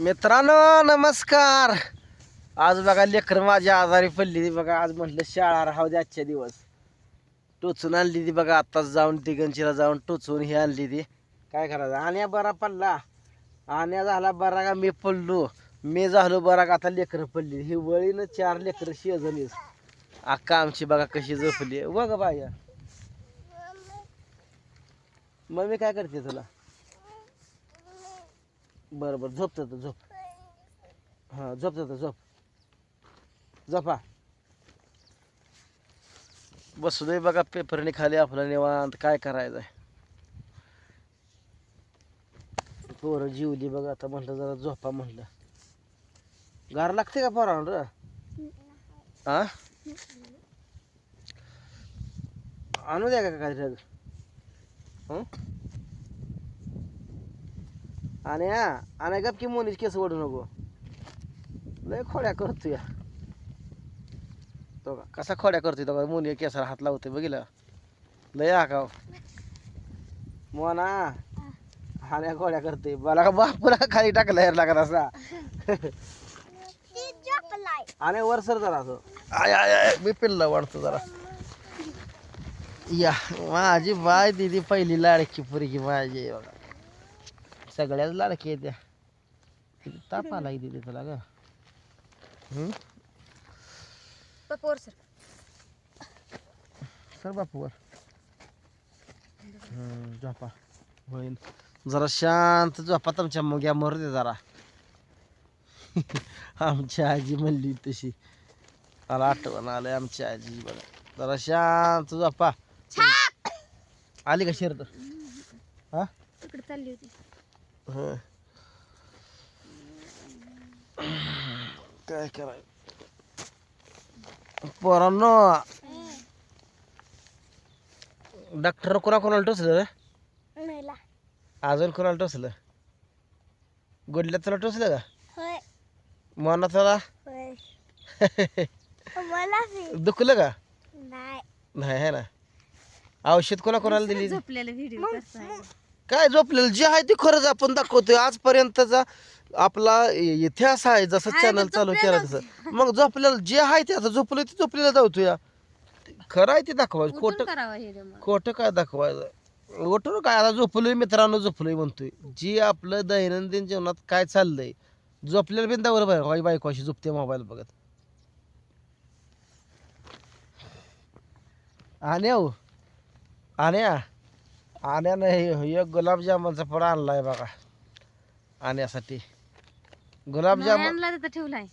मित्रांनो नमस्कार. आज बघा लेकर माझ्या आजारी पडली ती बघा. आज म्हटलं शाळा राहू दे आजच्या दिवस. टोचून आणली ती बघा. आत्ताच जाऊन दिगंचीला जाऊन टोचून ही आणली ती. काय करायचं? आण्या बरा पडला. आण्या झाला बरा का मी पडलो. मी झालो बरा का आता लेकरं पडली. ही वळीनं चार लेकरं शेजणीच अक्का आमची बघा कशी झोपली. बघ बाया. मम्मी काय करते तुला? बरं बरं. झोपतो तर झोप. हां झोपतो तर झोप. झोपा. बसू दे बघा पेपरने खाली आपलं निवांत काय करायचं आहे पोरं जीवली बघा आता म्हटलं जरा झोपा म्हटलं गार लागते का पोरांना हा आणू द्या का काय हं? आणि हा आणि गप की मोनीच केस ओढू नको. लय खोड्या करतोय. तो का कसा खोड्या करतोय तो का मोनी केसाला हात लावतोय बघितलं? लय आकाव मोना हाण्या खोड्या करते मला का बापूला खाली टाकला यार लागत असा आणि वर सर जरा असं. आय आय आय मी पिल्ला वाढतो जरा. या माझी बाय दिदी पहिली लाडकी पुरगी माझी बघा. सगळ्याच लाडकी आहे त्या. किती ताप आला की दिदी तुला ग हम्म? पप्पावर सर. सर बापूवर. हम्म, झोपा. होईल जरा शांत झोपा तुमच्या मुग्या मरू दे जरा. आमची आजी म्हणली तशी. मला आठवण आलंय आमची आजी बघा. जरा शांत झोपा. आली का शिरत? हा? तिकडे चालली होती. काय कराय पोरांनो डॉक्टर कोणा कोणाला टोचलं रे अजून कोणाला टोचलं गोडल्यात तुला टोचलं का होय मना तुला होय मला दुखलं का नाही नाही है ना औषध कोणा कोणाला दिली झोपलेला व्हिडिओ काय झोपलेलं? जे आहे ते खरंच आपण दाखवतोय. आजपर्यंतचा आपला इतिहास आहे जसं आहे, चॅनल मग चालू केलं तसं. मग झोपलेलं जे आहे ते आता झोपलं ते झोपलेलं दावतोय खरं आहे ते दाखवायचं. खोटं करावा हे मग. खोटं काय दाखवायचं? उठून काय? आता झोपलोय मित्रांनो झोपलोय म्हणतोय. जी आपलं दैनंदिन जीवनात काय चाललंय झोपलेलं बिंदावर बाय बायको अशी झोपते मोबाईल बघत. आणि हो? आण्या आण्यानं हे एक गुलाबजामुनचा फळ आणलाय बघा. आणण्यासाठी गुलाबजामुन आणला तिथं ठेवलाय.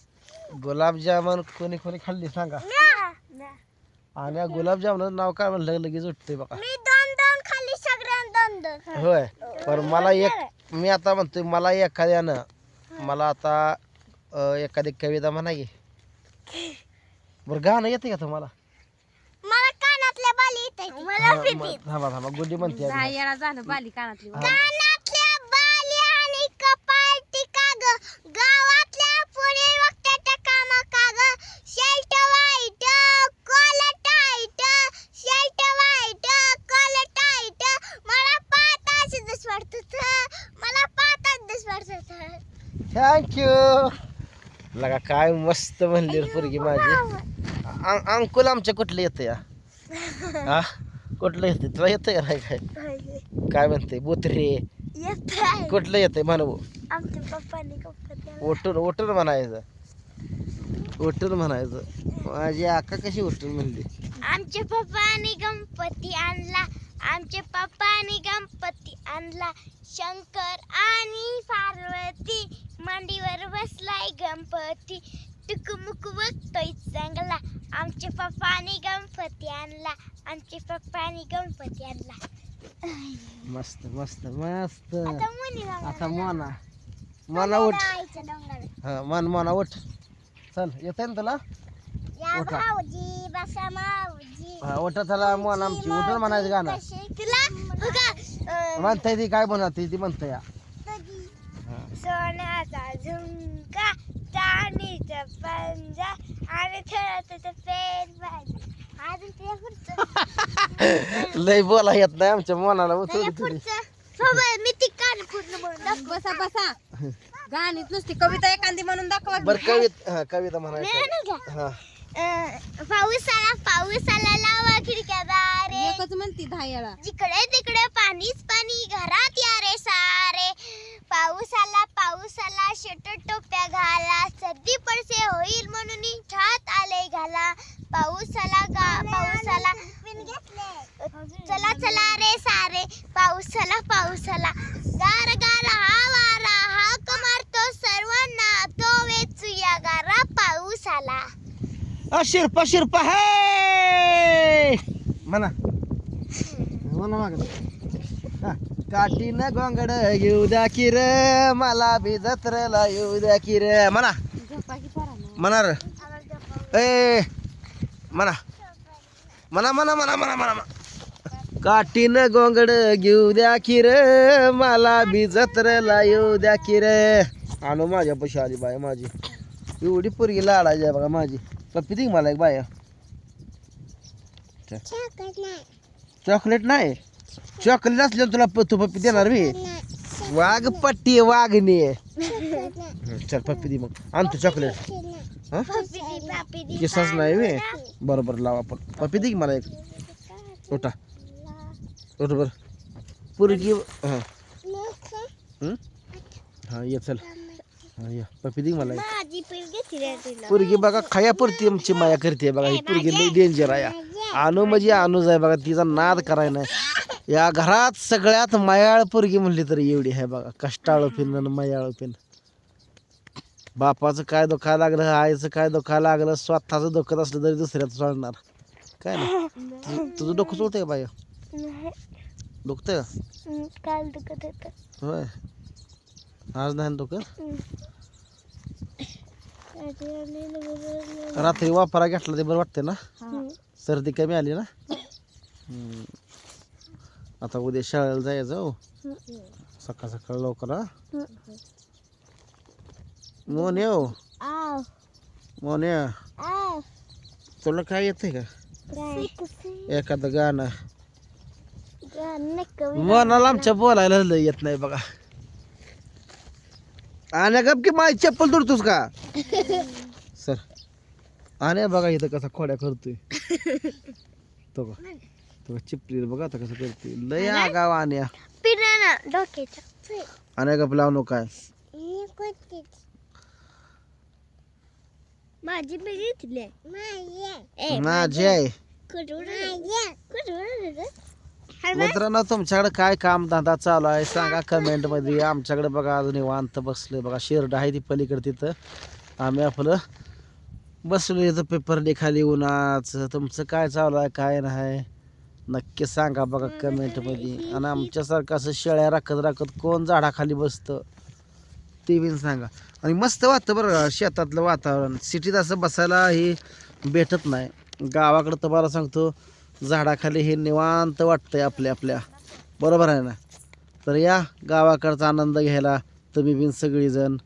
गुलाबजामुन कोणी कोणी खाल्ली सांगा. आणि गुलाबजामुन नाव काय म्हणलं? लगेच उठते बघा. मी दोन दोन खाली सगळ्यांना दोन दोन होय. पण मला एक मी आता म्हणतोय मला एखाद्यानं मला आता अं, एखादी कविता म्हणा की बरं गाणं येते का तुम्हाला मला कानातल्या बाली येते मला हा, मग थांबा थांबा. गुड्डी म्हणते आधी. येणार झालं बाली कानातली. कानातल्या बाली आणि कपाळ टिका ग गावातल्या पुरी वक्त्याच्या कामा का ग shirt white collar tight shirt white collar tight मला पाहताच दिस वाटत मला पाहताच दिस वाटत थँक्यू लगा काय मस्त म्हणली रे पोरगी माझी. अं- अंकुल आमच्या कुठलं येतं या? हा? कुठलं येते तुला येतं का नाही काय? काय म्हणते बोत्रे? येत कुठलं आमच्या पप्पानी कपडे उठून उठून म्हणायचं. उठून म्हणायचं. माझी आका कशी उठून म्हणली? आमचे पप्पानी गणपती आणला. आमचे पप्पानी गणपती आणला. शंकर आणि पार्वती मांडीवर बसलाय गणपती. टुकमुक बघतोय चांगला आमचे पप्पानी गणपती आणला आमचे पप्पानी गणपती आणला मस्त मस्त मस्त. आता मुली आता मोना. मोना उठ. हा मन मोना उठ. चल येत ना तुला? या उठा. भाऊजी बसा माऊजी. हा उठ चला मोना आमची. उठून म्हणायचं गाणं. तुला? बघा अं, म्हणताय ती काय म्हणते ती म्हणते या हा. सोन्याचा झुमका. चांदीचा पंजा आणि खेळत पेन भाजी अजून ते पुढचं लय बोला येत नाही आमच्या मोनाला उचल पुढचं. मी ती कान पूर्ण बसा बसा गाणीच नुसती कविता एखादी म्हणून दाखवा बर कविता हा कविता म्हणायचं. हा. पाऊस आला पाऊस आला लावा खिडक्या दारे. एकच म्हणती वेळा जिकडे तिकडे पाणीच पाणी घरात या रे सारे. पाऊस आला पाऊस आला शट टोप्या घाला. सर्दी पडसे होईल म्हणून छात आले घाला. पाऊस आला गा पाऊस आला चला चला रे सारे. पाऊस आला पाऊस आला गार गार हा वारा हाक मारतो सर्वांना तो वेचूया गारा पाऊस आला आ, शिरपा शिरपा हे म्हणा. म्हणा माग. न गोंगड येऊ द्या की रे मला बी येऊ द्या की रे. म्हणा. म्हणा रे. ए म्हणा. म्हणा म्हणा म्हणा म्हणा म्हणा म्हणा. न गोंगड घेऊ द्या की रे मला बी येऊ द्या की रे. आणू माझ्या पशी आली बाय माझी. एवढी पोरगी लाडायची बघा माझी. पप्पी दे मला एक बाया चॉकलेट नाही चॉकलेट असल्यावर तुला प- तू पप्पी देणार मी वाघ पट्टी. हं, चल पप्पी दे मग आणतो चॉकलेट हा किसाच नाही वे बरोबर लावा आपण पप्पी दे की मला एक उठा उठ बर पुरगी हां हं? हा ये चल हा ये पप्पी दे की मला एक पुरगी बघा खायापुरती आमची माया करते बघा ही पुरगी लई डेंजर आहे. आणू म्हणजे आणूच आहे बघा तिचा नाद कराय नाही. या घरात सगळ्यात मायाळ पुरगी म्हणली तरी एवढी आहे बघा कष्टाळू पिन आणि मायाळू पिन. बापाचं काय दुखा लागलं आईचं काय दुखा लागलं स्वतःचं दुखत असलं तरी दुसऱ्याचं चालणार. काय ना तुझं डोकं चोळतंय का बाया? दुखतंय का? काल दुखत होत. होय. आज नाही ना डोकं रात्री वापरा घेतला ते बरं वाटतंय ना? सर्दी कमी आली ना? हम्म. आता उद्या शाळेला जायचं हो. सकाळ सकाळ लवकर हा? मोन आव. मोन. ये तुला काय येतंय का? एखादं गाणं. मनाला आमच्या बोलायला लय येत नाही बघा. आणि गप की माझी चप्पल तुडतोस का? सर आणि बघा इथं कसा खोड्या करतोय. तो का तो चिपली बघा आता कसं करतोय. लय आगाव आणि पिना डोक्याच्या आणि गप लावू नको. काय माझी पिढी तिथली माझी आहे. मित्रांनो तुमच्याकडे काय काम धंदा चालू आहे? सांगा कमेंटमध्ये. आमच्याकडे बघा अजून निवांत बसले बघा शेरड आहे ती पलीकडे तिथं. आम्ही आपलं बसलो इथं पेपर खाली उन्हाचं. तुमचं काय चालू आहे काय नाही? नक्की सांगा बघा कमेंटमध्ये आणि आमच्यासारखं असं शेळ्या राखत राखत कोण झाडाखाली बसतं ते बी सांगा. आणि मस्त वाटतं बरं शेतातलं वातावरण. सिटीत असं बसायला हे भेटत नाही. गावाकडं तुम्हाला सांगतो झाडाखाली हे निवांत वाटतंय आपल्या आपल्या. बरोबर आहे ना? तर या गावाकडचा आनंद घ्यायला तुम्ही बिन सगळीजण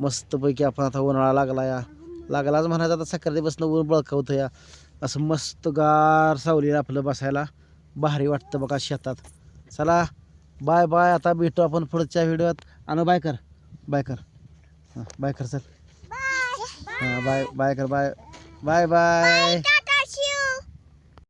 मस्तपैकी आपण आता उन्हाळा लागला या. लागलाच म्हणायचं आता सकाळी बसणं ऊन बळकवतं या. असं मस्त गार सावलीला आपलं बसायला भारी वाटतं बघा शेतात. चला बाय बाय. आता भेटू आपण पुढच्या व्हिडिओत. आणि बाय कर. बाय कर. हां बाय कर चल. हां बाय बाय कर बाय. Bye bye.